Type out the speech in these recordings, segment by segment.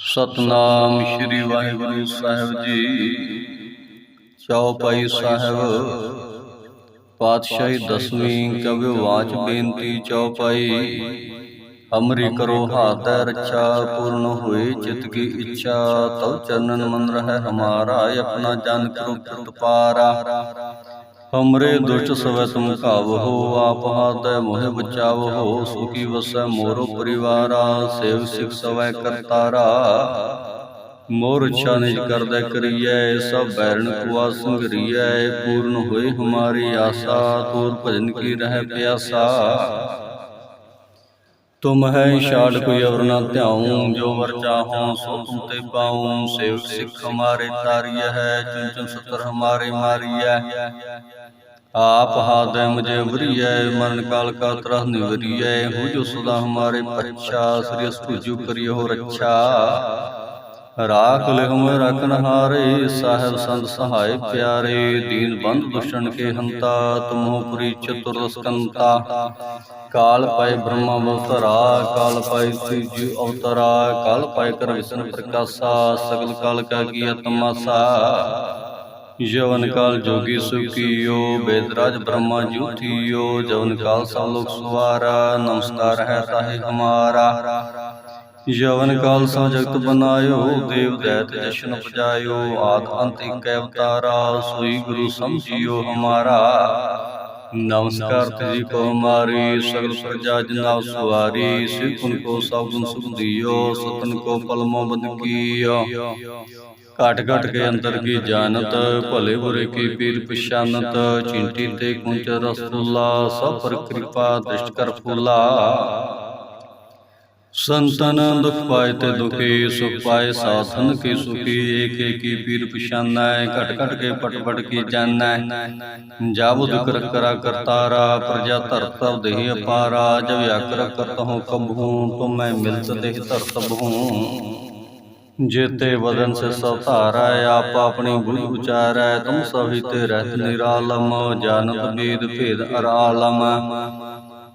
ਸਤਨਾਮ ਸ੍ਰੀ ਵਾਹਿਗੁਰੂ ਸਾਹਿਬ ਜੀ। ਚੌਪਾਈ ਸਾਹਿਬ, ਪਾਤਸ਼ਾਹੀ ਦਸਵੀਂ ਕਵਿ ਵਾਚ ਬੇਨਤੀ ਚੌਪਾਈ ਅਮਰੀ ਕਰੋ ਹਾਤੈ ਰੱਛਾ, ਪੂਰਨ ਹੋਏ ਚਿਤ ਕੀ ਇੱਛਾ, ਤਉ ਚਰਨਨ ਮਨ ਰਹਿ ਹਮਾਰਾ, ਆਪਣਾ ਜਨ ਕਰੋ ਪੁਰਤ ਪਾਰਾ। ਹਮਰੇ ਦੁਸ਼ਟ ਸਵੈ ਤੁਮ ਕਾਵਹੋ ਆਪ ਹਾਥੈ ਮੋਹਿ ਬਚਾਵਹੋ ਸੁਖੀ ਵਸੈ ਮੋਰੋ ਪਰਿਵਾਰਾ, ਸੇਵ ਸਿਖ ਸਵੈ ਕਰਤਾਰਾ। ਮੋਰ ਇੱਛਾ ਨਿਜ ਕਰਦਾ ਕਰੀਐ, ਸਭ ਬੈਰਣ ਕੁਆ ਸੰਗਰੀਐ, ਪੂਰਨ ਹੋਏ ਹਮਾਰੀ ਆਸਾ, ਤੂਰ ਭਜਨ ਕੀ ਰਹਿ ਪਿਆਸਾ। ਤੁਮ ਹੈ ਛਾੜ ਕੋਈ ਅਵਰ ਨਾ ਧਿਆਉ, ਜੋ ਵਰ ਚਾਹੋ ਸੋ ਤੁਮ ਤੇ ਪਾਉ। ਸੇਵਕ ਸਿੱਖ ਹਮਾਰੇ ਤਾਰੀਐ ਹੈ ਚੁਨ ਸਤਰ ਹਮਾਰੇ ਮਾਰੀਐ। ਆਪ ਹਾਦੈ ਮੁਝੇ ਵਰੀਐ, ਮਰਨ ਕਾਲ ਕਾ ਤਰਹ ਨਿਵਰੀਐ ਹੋ ਜੋ ਸਦਾ ਹਮਾਰੇ ਪੱਛਾ, ਸ੍ਰੀ ਅਸਤੁਜੂ ਕਰਿਓ ਰੱਛਾ। ਰਾਖ ਲਿਹਮ ਰਖਨ ਹਾਰੇ, ਸਾਹਿਬ ਸੰਤ ਸਹਾਇ ਪਿਆਰੇ, ਦੀਨ ਬੰਦ ਦੁਸ਼ਣ ਕੇ ਹੰਤਾ, ਤੁਮੋ ਪੁਰੀ ਚਤੁਰ ਸਕੰਤਾ। ਕਾਲ ਪਾਏ ਬ੍ਰਹਮਾ ਅਵਤਰਾ, ਕਾਲ ਪਾਏ ਤੀਜੂ ਅਵਤਰਾ, ਕਾਲ ਪਾਏ ਕਰ ਵਿਸ਼ਨ ਪ੍ਰਕਾਸ਼ਾ, ਸਗਲ ਕਾਲ ਕਾ ਕੀਆ ਯਵਨ ਕਾਲ ਜੋਗੀ ਸੁਖੀਓ ਬੇਦਰਾਜ ਬ੍ਰਹਮਾ ਜੂਥੀਓ ਜਵਨ ਕਾਲ ਸਭ ਲੋਕ ਸੁਵਾਰਾ ਨਮਸਕਾਰ ਹੈ ਤਾਹੇ ਹਮਾਰਾ ਯਵਨ ਕਾਲ ਸਾ ਜਗਤ ਬਨਾਇਓ ਦੇਵ ਦੈਤ ਜਸ਼ਨ ਪਜਾਇਓ ਆਦ ਅੰਤ ਇਕ ਅਵਤਾਰਾ ਸੋਈ ਗੁਰੂ ਸਮਝਿਓ ਹਮਾਰਾ। ਨਮਸਕਾਰ ਤੇਜੀ ਕੋ ਹਮਾਰੀ ਸਗਲ ਪ੍ਰਜਾ ਜਨਾ ਸੁਵਾਰੀ ਸਿਖੁਨ ਕੋ ਸਭ ਗੁਣ ਸੁਖ ਦਿਓ ਸਤਨ ਕੋ ਪਲਮੋ ਬਦ ਕੀਓ ਘਟ ਘਟ ਕੇ ਅੰਦਰ ਕੀ ਜਾਣਤ ਭਲੇ ਬੁਰੇ ਕੀ ਪੀਰ ਪਛਾਨਤ ਚਿੰਟੀ ਤੇ ਕੁੰਚ ਰਸੂਲਾ ਸਭ ਪਰ ਕਿਰਪਾ ਦ੍ਰਿਸ਼ਟ ਕਰ ਫੂਲਾ। ਸੰਤਨ ਦੁਖ ਪਾਏ ਤੇ ਦੁਖੀ ਸੁਖ ਪਾਏ ਸਾਧਨ ਕੀ ਸੁਖੀ ਏਕ ਏਕੀ ਪੀਰ ਪਛਾਨੈ ਘਟ ਘਟ ਕੇ ਪਟ ਪਟ ਕੀ ਜਾਣੈ। ਜਾਬੁਦ ਕਰ ਕਰਾ ਕਰਤਾਰਾ ਪ੍ਰਜਾ ਧਰਤ ਦੇਹ ਅਪਾਰਾ ਜਬ ਆਕਰ ਕਰਤ ਹੂੰ ਕਬਹੂ ਤੁਮ ਮਿਲਤ ਦੇਹ ਧਰਤ ਬਹੂੰ ਜੇਤੇ ਵਦਨ ਸੇ ਸਭ ਧਾਰੈ ਆਪ ਆਪਣੀ ਬੁਝ ਉਚਾਰੈ ਤੁਮ ਸਭੀ ਤੇ ਰਹਿਤ ਨਿਰਾਲਮ ਜਾਨਤ ਬੀਦ ਭੇਦ ਅਰਾਲਮ।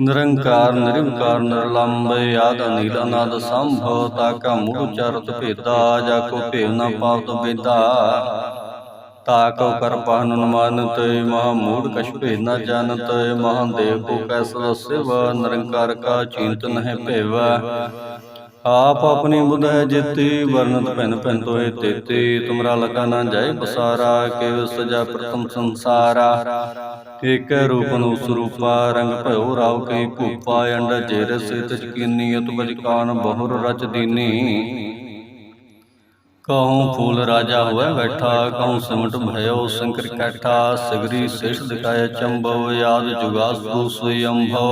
ਨਿਰੰਕਾਰ ਨਿਰੰਕਾਰ ਨਿਰਲੰਬ ਆਦ ਅਨੀਲ ਅਨਾਦ ਸੰਭਵ ਤਾਕਾ ਮੂੜ ਉਚਾਰਤ ਭੇਦਾ ਜਾ ਕੋ ਭੇਵ ਨਾ ਪਾਵਤ ਬੇਦਾ ਤਾਕੋ ਕਰ ਪਾਹਨ ਮਾਨਤ ਮਹਾ ਮੂੜ ਕਛ ਭੇਦ ਨਾ ਜਾਣਤ ਮਹਾ ਦੇਵ ਕੋ ਕੈਸਾ ਸਿਵ ਨਿਰੰਕਾਰ ਕਾ ਚਿੰਤਨ ਹੈ ਭੇਵ। ਆਪ ਆਪਣੀ ਬੁਧ ਜਿਤੀ ਵਰਨਤ ਭਿਨ ਭਿਨ ਤੋਏ ਤੇਤੇ ਤੁਮਰਾ ਲਗਾ ਨਾ ਜਾਏ ਬਸਾਰਾ ਕੇਵ ਸਜਾ ਪ੍ਰਥਮ ਸੰਸਾਰਾ। ਏਕ ਰੂਪ ਨੂੰ ਸਰੂਪਾ ਰੰਗ ਭਇਓ ਰਾਵ ਕਈ ਭੂਪਾ ਅੰਡ ਜੇਰ ਸਿਤ ਚਕੀਨੀ ਉਤਪਜ ਕਾਨ ਬਹੁਰ ਰਚ ਦੀਨੀ। ਕਹੂੰ ਫੂਲ ਰਾਜਾ ਹੋਇ ਬੈਠਾ ਕਹੂੰ ਸਿਮਟ ਭਇਓ ਸੰਕਰ ਕੈਠਾ ਸਗਰੀ ਸੇਸ਼ ਦਿਖਾਇ ਚੰਬਵ ਯਾਦ ਜੁਗਾਸ ਤੂ ਸੋਈ ਅੰਭਵ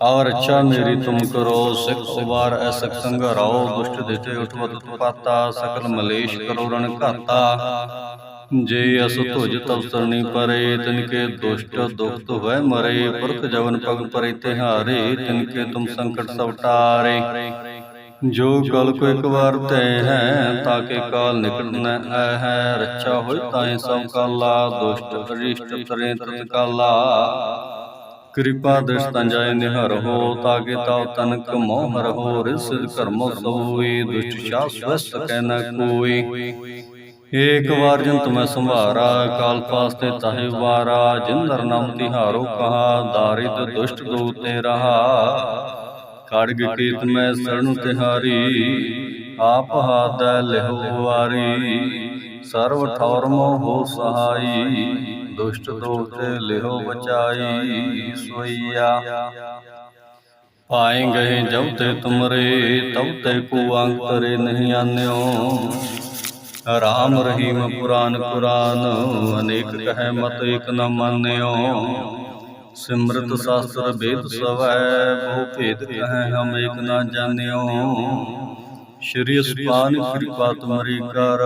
और अच्छा मेरी तुम करो, सिख वार ऐसक संग राओ दुष्ट दिटे उठवत उत्पाता, सकल मलेश करो रण घाता। जे अस तुझ तवसर नहीं परे, तिनके दुष्ट दुख तो हुए मरे, पुरख जवन पग परे तिहारे तिनके तुम संकट सब टारे जो कल को एक बार तय है, ताके काल निकल न है रक्षा हो ताए सब काला, दुष्ट अरिष्ट तरे तत्काला ਕਿਰਪਾ ਦ੍ਰਿਸ਼ ਤੰਜਾਇ ਨਿਹਰ ਹੋ ਤਾਕੇ ਤਾਉ ਤਨਕ ਰਹੋ ਰਿਸ ਕਰਮ ਸੋਈ ਦੁਸ਼ਟ ਸ਼ਾਸ ਸਵਸਤ ਕਹਿ ਕੋਈ। ਏਕ ਵਾਰ ਜਨ ਤੁਮੈ ਸੰਭਾਰਾ, ਕਾਲ ਪਾਸ ਤੇ ਤਾਹੇ ਵਾਰਾ ਜਿੰਦਰ ਨਾਮ ਤਿਹਾਰੋ ਕਹਾ, ਦਾਰਿਦ ਦੁਸ਼ਟ ਦੂ ਤੇ ਰਹਾ। ਖੜਗ ਕੀਤ ਮੈਂ ਸਰਣ ਤਿਹਾਰੀ, ਆਪ ਹਾਦੈ ਲਿਹੁ ਵਾਰੀ। ਸਰਵ ਠੌਰ ਮੋਹ ਸਹਾਈ। ਦੁਸ਼ਟ ਦੋਖ ਲਿਹੋ ਬਚਾਈ ਸੋਈਆ। ਪਾਏ ਗਏ ਜਬ ਤੇ ਤੁਮਰੇ ਤਬ ਤੇ ਕੋ ਅੰਕਰੇ ਨਹੀਂ ਆਨਿਓ। ਰਾਮ ਰਹੀਮ ਪੁਰਾਨ ਪੁਰਾਨ, ਅਨੇਕ ਕਹਿ ਮਤ ਇਕ ਨ ਮਾਨਿਓ। ਸਿਮਰਤ ਸਾਸਤਰ ਵੇਦ ਸਵੈ, ਬਹੁ ਭੇਦ ਕਹੈ ਹਮ ਇਕ ਨ ਜਾਣਿਓ। ਸ਼੍ਰੀ ਅਸਪਾਨ ਕਿਰਪਾ ਤੁਮਰੀ ਕਰ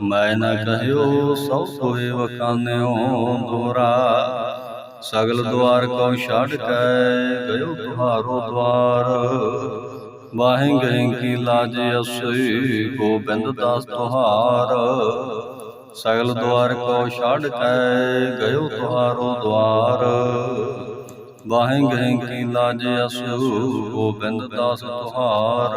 ਮੈਂ ਨ ਕਹਿਓ ਸਭ ਸੋਏ ਵਕਾਨਿਓ ਦੋਰਾ ਸਗਲ ਦੁਆਰ ਕੋ ਛਾੜ ਕੈ ਗਇਓ ਤੁਹਾਰੋ ਦਵਾਰ ਵਾਹਿ ਗਏ ਕੀ ਲਾਜ ਅਸਈ ਗੋਬਿੰਦ ਦਾਸ ਤੁਹਾਰ। ਸਗਲ ਦੁਆਰ ਕੋ ਛਾੜ ਕੈ ਗਇਓ ਤੁਹਾਰੋ ਦਵਾਰ ਬਾਹੇ ਗਹਿ ਕੀ ਲਾਜ ਅਸੂ ਗੋਬਿੰਦ ਦਾਸ ਤੁਹਾਰ।